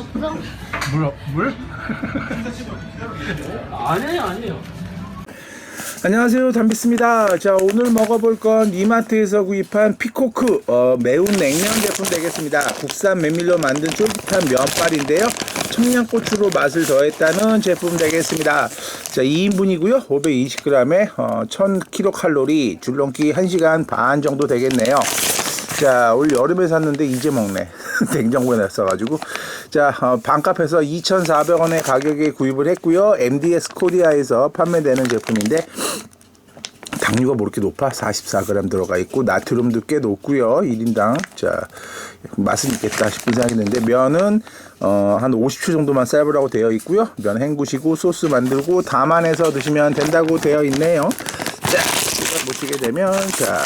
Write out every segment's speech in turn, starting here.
없어? 물? 물? 아니에요, 아니에요. 안녕하세요 담비스입니다 자 오늘 먹어볼 건 이마트에서 구입한 피코크 어, 매운 냉면 제품 되겠습니다 국산 메밀로 만든 쫄깃한 면발인데요 청양고추로 맛을 더했다는 제품 되겠습니다 자 2인분이고요 520g에 어, 1000kcal 줄넘기 1시간 반 정도 되겠네요 자, 올 여름에 샀는데 이제 먹네. 냉장고에 놨어가지고. 자, 어, 반값에서 2,400원의 가격에 구입을 했고요. MDS 코리아에서 판매되는 제품인데, 당류가 뭐 이렇게 높아? 44g 들어가 있고, 나트륨도 꽤 높고요. 1인당. 자, 맛은 있겠다 싶은 생각이 드는데, 면은, 어, 한 50초 정도만 삶으라고 되어 있고요. 면 헹구시고, 소스 만들고, 담안해서 드시면 된다고 되어 있네요. 자, 이걸 보시게 되면, 자,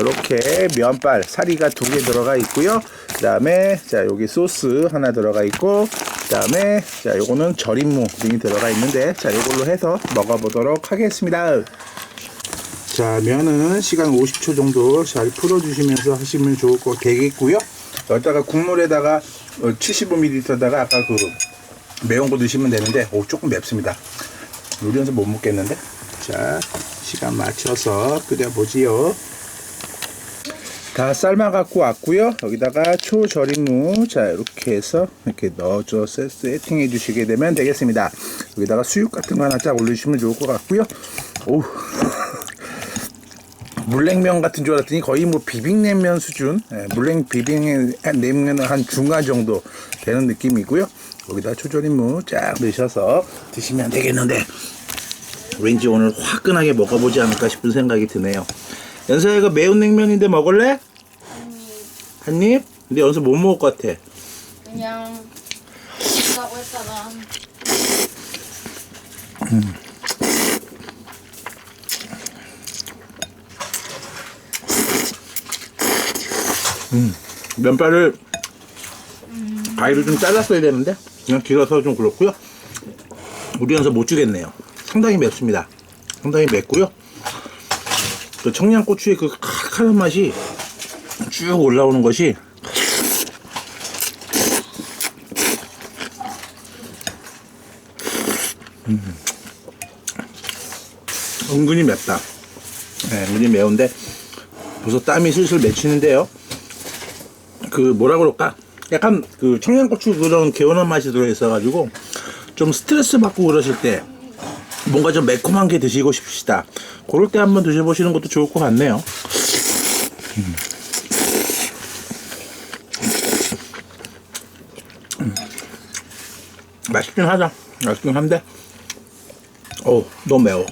이렇게 면발 사리가 두 개 들어가 있고요. 그 다음에 자 여기 소스 하나 들어가 있고 그 다음에 자 요거는 절임무 등이 들어가 있는데 자 이걸로 해서 먹어보도록 하겠습니다. 자 면은 시간 50초 정도 잘 풀어주시면서 하시면 좋을 것 되겠고요. 여기다가 국물에다가 75ml다가 아까 그 매운 거 넣으시면 되는데 오 조금 맵습니다. 우리 연서 못 먹겠는데 자 시간 맞춰서 끓여보지요. 다 삶아 갖고 왔고요. 여기다가 초절임무 자 이렇게 해서 이렇게 넣어줘 세- 세팅해 주시게 되면 되겠습니다. 여기다가 수육 같은 거 하나 쫙 올려주시면 좋을 것 같고요. 오 물냉면 같은 줄 알았더니 거의 뭐 비빔냉면 수준 예, 물냉 비빔냉면은 한 중간 정도 되는 느낌이고요. 여기다 초절임무 쫙 넣으셔서 드시면 되겠는데 왠지 오늘 화끈하게 먹어보지 않을까 싶은 생각이 드네요. 연서야 이거 매운 냉면인데 먹을래? 한 입? 근데 연서 못 먹을 것 같아. 그냥 먹다고 했다가 면발을 가위로 좀 잘랐어야 되는데 그냥 길어서 좀 그렇고요. 우리 연서 못 주겠네요. 상당히 맵습니다. 상당히 맵고요. 그 청양고추의 그 칼칼한 맛이 쭉 올라오는 것이 음. 은근히 맵다. 네, 은근히 매운데 벌써 땀이 슬슬 맺히는데요. 그 뭐라 그럴까? 약간 그 청양고추 그런 개운한 맛이 들어있어가지고 좀 스트레스 받고 그러실 때 뭔가 좀 매콤한 게 드시고 싶으시다. 그럴 때 한번 드셔보시는 것도 좋을 것 같네요. 음. 음. 맛있긴 하다. 맛있긴 한데, 어 너무 매워.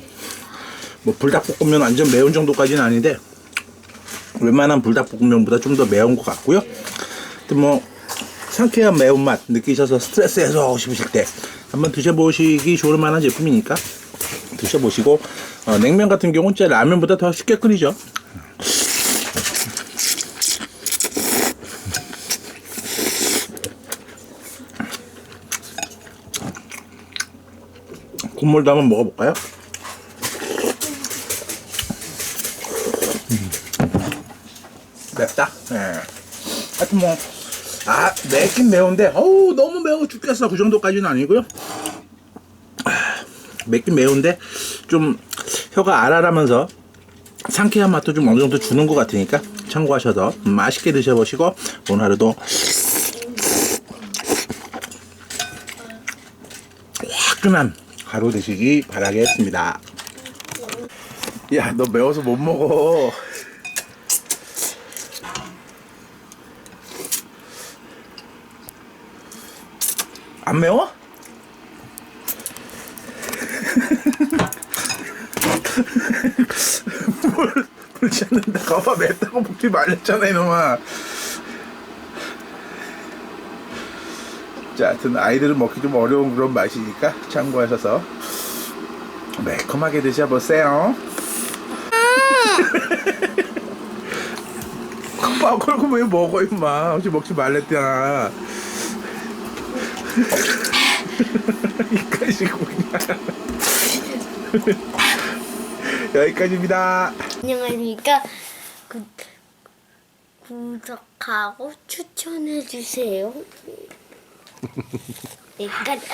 뭐 불닭볶음면 완전 매운 정도까지는 아닌데, 웬만한 불닭볶음면보다 좀 더 매운 것 같고요. 뭐 상쾌한 매운맛 느끼셔서 스트레스 해소하고 싶으실 때 한번 드셔보시기 좋을 만한 제품이니까 드셔보시고 어, 냉면 같은 경우는 진짜 라면보다 더 쉽게 끓이죠. 국물도 한번 먹어볼까요? 맵다. 예. 하여튼 뭐, 아, 맵긴 매운데, 어우, 너무 매워 죽겠어. 그 정도까지는 아니고요. 아, 맵긴 매운데, 좀 혀가 알알하면서 상쾌한 맛도 좀 어느 정도 주는 것 같으니까 참고하셔서 맛있게 드셔보시고, 오늘 하루도 화끈한 하루 되시기 바라겠습니다. 야, 너 매워서 못 먹어. 안 매워? 뭘 그렇지 않는데 가봐 맵다고 먹지 말랬잖아 이놈아 자 하여튼 아이들은 먹기 좀 어려운 그런 맛이니까 참고하셔서 매콤하게 드셔보세요. 오빠 그걸 왜 먹어 임마? 혹시 먹지 말랬잖아 이까지고 그냥. 여기까지입니다. 안녕하십니까? 구, 구독하고 추천해 주세요 여기까지.